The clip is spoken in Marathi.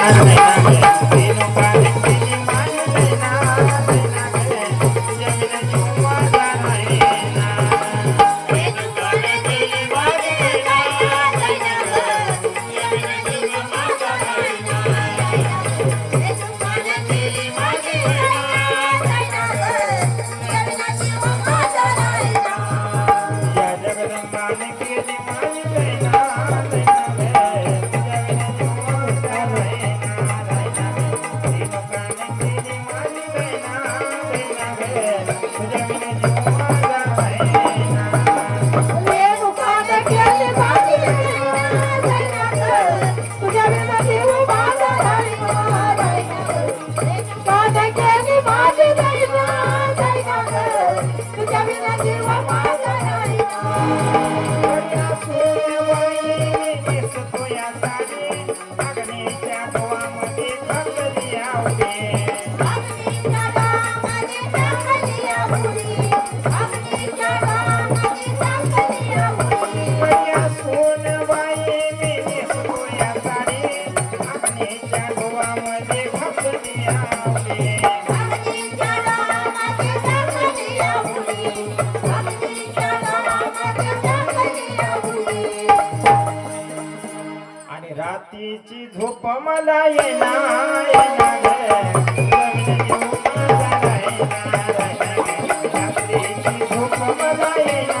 Thank you. रात्रीची झोप मला येणार झोप मला येणार.